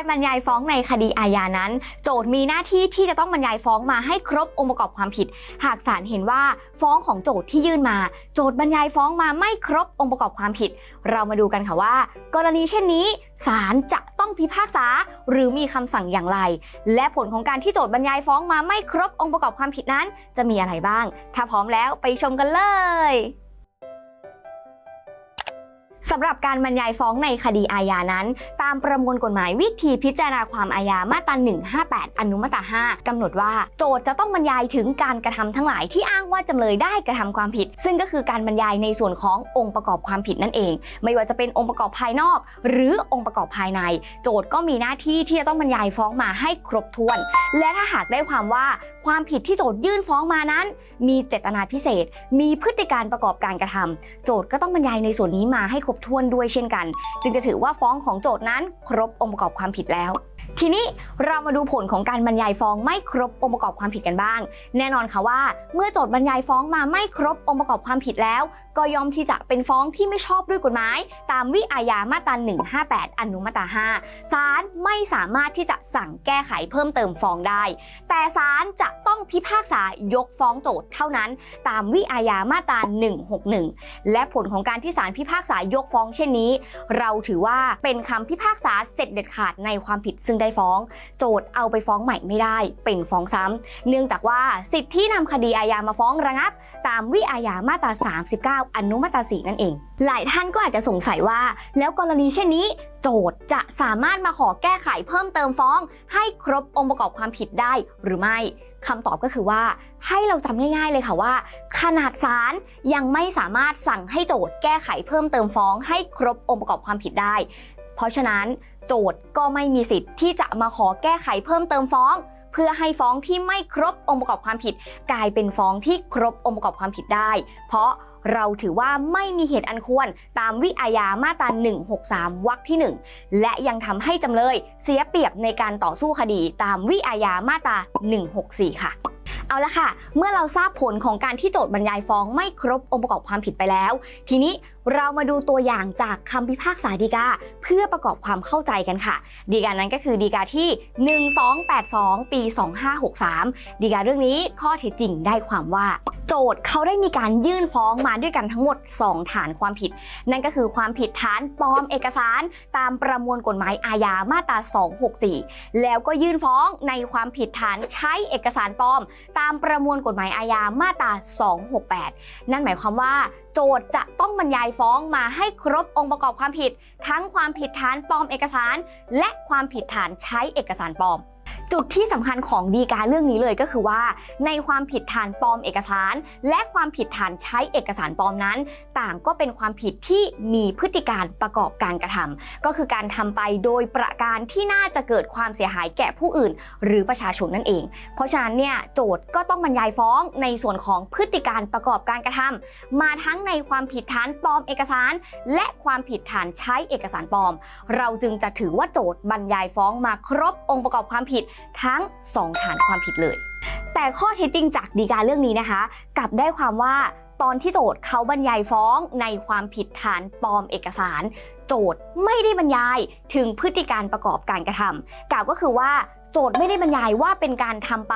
การบรรยายฟ้องในคดีอาญานั้น โจทย์มีหน้าที่ที่จะต้องบรรยายฟ้องมาให้ครบองค์ประกอบความผิด หากศาลเห็นว่าฟ้องของโจทย์ที่ยื่นมา โจทย์บรรยายฟ้องมาไม่ครบองค์ประกอบความผิด เรามาดูกันค่ะว่า กรณีเช่นนี้ศาลจะต้องพิพากษา หรือมีคำสั่งอย่างไร และผลของการที่โจทย์บรรยายฟ้องมาไม่ครบองค์ประกอบความผิดนั้น จะมีอะไรบ้าง ถ้าพร้อมแล้วไปชมกันเลย สำหรับการบรรยายฟ้องในคดีอาญานั้น ตามประมวลกฎหมายวิธีพิจารณาความอาญามาตรา 158 อนุมาตรา 5กำหนดว่า โจทย์จะต้องบรรยายถึงการกระทำทั้งหลายที่อ้างว่าจำเลยได้กระทำความผิด ซึ่งก็คือการบรรยายในส่วนขององค์ประกอบความผิดนั่นเอง ไม่ว่าจะเป็นองค์ประกอบภายนอก หรือองค์ประกอบภายใน โจทย์ก็มีหน้าที่ที่จะต้องบรรยายฟ้องมาให้ครบถ้วน และถ้าหากได้ความว่าความผิดที่โจทยื่นฟ้องมานั้น มีเจตนาพิเศษ มีพฤติการประกอบการกระทำโจทย์ก็ต้องบรรยายในส่วนนี้มาให้ครบถ้วนด้วยเช่นกัน จึงจะถือว่าฟ้องของโจทย์นั้น ครบองค์ประกอบความผิดแล้วทีนี้เรามาดูผลของการบรรยายฟ้องไม่ครบองค์ประกอบความผิดกันบ้าง แน่นอนค่ะว่า เมื่อโจทย์บรรยายฟ้องมาไม่ครบองค์ประกอบความผิดแล้ว ก็ย่อมที่จะเป็นฟ้องที่ไม่ชอบด้วยกฎหมาย ตามวิอาญามาตรา 158 อนุมาตรา 5 ศาลไม่สามารถที่จะสั่งแก้ไขเพิ่มเติมฟ้องได้ แต่ศาลจะต้องพิพากษายกฟ้องโจทย์เท่านั้น ตามวิอาญามาตรา 161 และผลของการที่ศาลพิพากษายกฟ้องเช่นนี้ เราถือว่าเป็นคำพิพากษาเสร็จเด็ดขาดในความผิดซึ่งได้ฟ้อง โจทย์เอาไปฟ้องใหม่ไม่ได้ เป็นฟ้องซ้ำเนื่องจากว่าสิทธิที่นำคดีอาญามาฟ้องระงับ ตามวิอาญามาตรา 39อนุมาตรา4นั่นเอง หลายท่านก็อาจจะสงสัยว่า แล้วกรณีเช่นนี้ โจทย์จะสามารถมาขอแก้ไขเพิ่มเติมฟ้อง ให้ครบองค์ประกอบความผิดได้หรือไม่คำตอบก็คือว่าให้เราจำง่าย ๆ เลยค่ะว่า ขนาดศาลยังไม่สามารถสั่งให้โจทย์แก้ไขเพิ่มเติมฟ้อง ให้ครบองค์ประกอบความผิดได้ เพราะฉะนั้น โจทย์ก็ไม่มีสิทธิ์ที่จะมาขอแก้ไขเพิ่มเติมฟ้อง เพื่อให้ฟ้องที่ไม่ครบองค์ประกอบความผิด กลายเป็นฟ้องที่ครบองค์ประกอบความผิดได้ เพราะเราถือว่าไม่มีเหตุอันควรตามวิอาญามาตรา 163 วรรคที่ 1 และยังทำให้จำเลยเสียเปรียบในการต่อสู้คดีตามวิอาญามาตรา 164 ค่ะเอาละค่ะ เมื่อเราทราบผลของการที่โจทย์บรรยายฟ้องไม่ครบองค์ประกอบความผิดไปแล้ว ทีนี้เรามาดูตัวอย่างจากคำพิพากษาฎีกาเพื่อประกอบความเข้าใจกันค่ะฎีกานั้นก็คือฎีกาที่ 1282 ปี 2563ฎีกาเรื่องนี้ข้อเท็จจริงได้ความว่า โจทย์เขาได้มีการยื่นฟ้องมาด้วยกันทั้งหมด 2 ฐานความผิด นั่นก็คือความผิดฐานปลอมเอกสารตามประมวลกฎหมายอาญามาตรา 264 แล้วก็ยื่นฟ้องในความผิดฐานใช้เอกสารปลอม ตามประมวลกฎหมายอาญามาตรา 268 นั่นหมายความว่าโจทย์จะต้องบรรยายฟ้องมาให้ครบองค์ประกอบความผิด ทั้งความผิดฐานปลอมเอกสาร และความผิดฐานใช้เอกสารปลอม จุดที่สำคัญของดีกาเรื่องนี้เลยก็คือว่า ในความผิดฐานปลอมเอกสาร และความผิดฐานใช้เอกสารปลอมนั้น ต่างก็เป็นความผิดที่มีพฤติการประกอบการกระทำก็คือการทำไปโดยประการที่น่าจะเกิดความเสียหายแก่ผู้อื่น หรือประชาชนนั่นเอง เพราะฉะนั้นเนี่ยโจทย์ก็ต้องบรรยายฟ้องในส่วนของพฤติการประกอบการกระทำมาทั้งในความผิดฐานปลอมเอกสาร และความผิดฐานใช้เอกสารปลอม เราจึงจะถือว่าโจทย์บรรยายฟ้องมาครบองค์ประกอบความผิดทั้ง 2 ฐานความผิดเลย แต่ข้อเท็จจริงจากดีกาเรื่องนี้นะคะ กลับได้ความว่าตอนที่โจทย์เขาบรรยายฟ้องในความผิดฐานปลอมเอกสาร โจทย์ไม่ได้บรรยายถึงพฤติการประกอบการกระทำกล่าวก็คือว่า โจทย์ไม่ได้บรรยายว่าเป็นการทำไป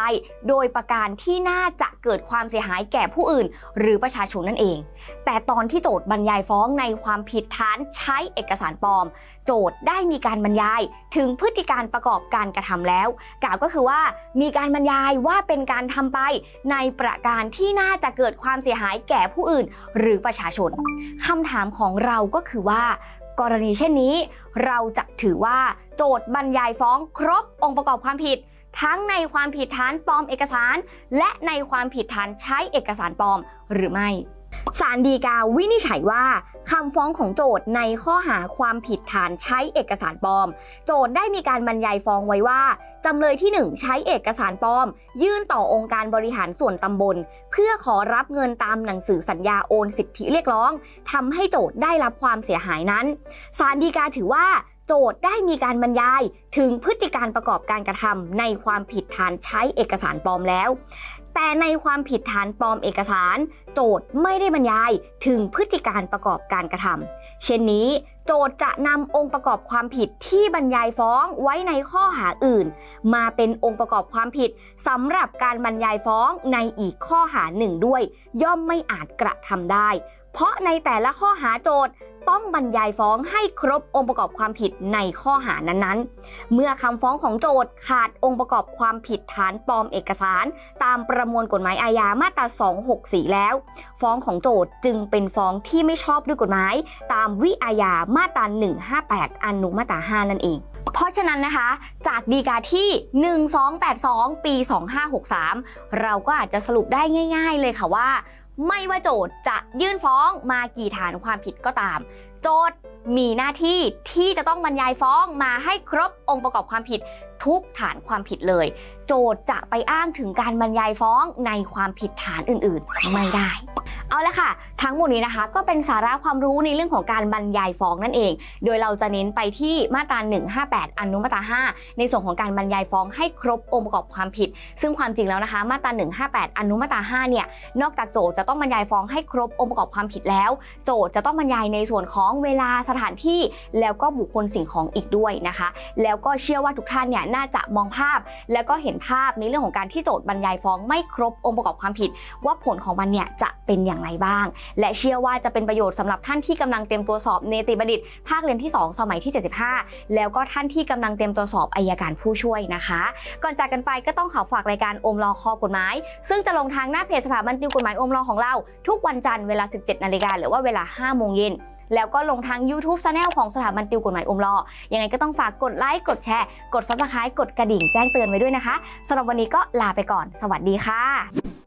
โดยประการที่น่าจะเกิดความเสียหายแก่ผู้อื่น หรือประชาชนนั่นเอง แต่ตอนที่โจทย์บรรยายฟ้องในความผิดฐานใช้เอกสารปลอม โจทย์ได้มีการบรรยายถึงพฤติการประกอบการกระทำแล้ว กล่าวก็คือว่ามีการบรรยายว่าเป็นการทำไป ในประการที่น่าจะเกิดความเสียหายแก่ผู้อื่น หรือประชาชนคำถามของเราก็คือว่า กรณีเช่นนี้ เราจะถือว่า โจทย์บรรยายฟ้องครบองค์ประกอบความผิด ทั้งในความผิดฐานปลอมเอกสาร และในความผิดฐานใช้เอกสารปลอมหรือไม่ศาลฎีกาวินิจฉัยว่าคำฟ้องของโจทย์ในข้อหาความผิดฐานใช้เอกสารปลอม โจทย์ได้มีการบรรยายฟ้องไว้ว่าจำเลยที่ 1 ใช้เอกสารปลอม ยื่นต่อองค์การบริหารส่วนตำบล เพื่อขอรับเงินตามหนังสือสัญญาโอนสิทธิเรียกร้องทำให้โจทย์ได้รับความเสียหายนั้นศาลฎีกาถือว่า โจทย์ได้มีการบรรยายถึงพฤติการประกอบการกระทำในความผิดฐานใช้เอกสารปลอมแล้ว แต่ในความผิดฐานปลอมเอกสาร โจทย์ไม่ได้บรรยายถึงพฤติการประกอบการกระทำเช่นนี้โจทย์จะนำองค์ประกอบความผิดที่บรรยายฟ้องไว้ในข้อหาอื่น มาเป็นองค์ประกอบความผิดสำหรับการบรรยายฟ้องในอีกข้อหาหนึ่งด้วย ย่อมไม่อาจกระทำได้ เพราะในแต่ละข้อหาโจทย์ต้องบรรยายฟ้องให้ครบองค์ประกอบความผิดในข้อหานั้นๆ เมื่อคำฟ้องของโจทย์ขาดองค์ประกอบความผิดฐานปลอมเอกสาร ตามประมวลกฎหมายอาญามาตรา 264 แล้ว ฟ้องของโจทย์จึงเป็นฟ้องที่ไม่ชอบด้วยกฎหมาย ตามวิอาญามาตรา 158 อนุมาตรา 5 นั่นเองเพราะฉะนั้นนะคะ จากดีกาที่ 1282 ปี 2563 เราก็อาจจะสรุปได้ง่าย ๆ เลยค่ะว่า ไม่ว่าโจทจะยื่นฟ้องมากี่ฐานความผิดก็ตาม โจทมีหน้าที่ที่จะต้องบรรยายฟ้องมาให้ครบองค์ประกอบความผิดทุกฐานความผิดเลย โจทจะไปอ้างถึงการบรรยายฟ้องในความผิดฐานอื่นๆ ไม่ได้ เอาละค่ะ ทั้งหมดนี้นะคะ ก็เป็นสาระความรู้ในเรื่องของการบรรยายฟ้องนั่นเอง โดยเราจะเน้นไปที่มาตรา 158 อนุมาตรา 5 ในส่วนของการบรรยายฟ้องให้ครบองค์ประกอบความผิด ซึ่งความจริงแล้วนะคะ มาตรา 158 อนุมาตรา 5 เนี่ย นอกจากโจทย์จะต้องบรรยายฟ้องให้ครบองค์ประกอบความผิดแล้ว โจทย์จะต้องบรรยายในส่วนของเวลาสถานที่ แล้วก็บุคคลสิ่งของอีกด้วยนะคะ แล้วก็เชื่อว่าทุกท่านเนี่ยน่าจะมองภาพ แล้วก็เห็นภาพในเรื่องของการที่โจทย์บรรยายฟ้องไม่ครบองค์ประกอบความผิด ว่าผลของมันเนี่ยจะเป็นอย่างไรบ้าง และเชื่อว่าจะเป็นประโยชน์สำหรับท่านที่กำลังเตรียมตัวสอบเนติบัณฑิต ภาคเรียนที่ 2 สมัยที่ 75 แล้วก็ท่านที่กำลังเตรียมตัวสอบอายการผู้ช่วยนะคะ ก่อนจากกันไปก็ต้องขอฝากรายการอมรอคอกฎหมาย ซึ่งจะลงทางหน้าเพจสถาบันติวกฎหมายอมรอของเรา ทุกวันจันทร์เวลา 17 นาฬิกาหรือว่าเวลา 5 โมงเย็นแล้วก็ลงทาง YouTube c h a n e l ของสถาบันติวกฎหมายอมรอ ยังไงก็ต้องฝากกดไลค์ กดแชร์ กด Subscribe กดกระดิ่งแจ้งเตือนไว้ด้วยนะคะสำหรับวันนี้ก็ลาไปก่อน สวัสดีค่ะ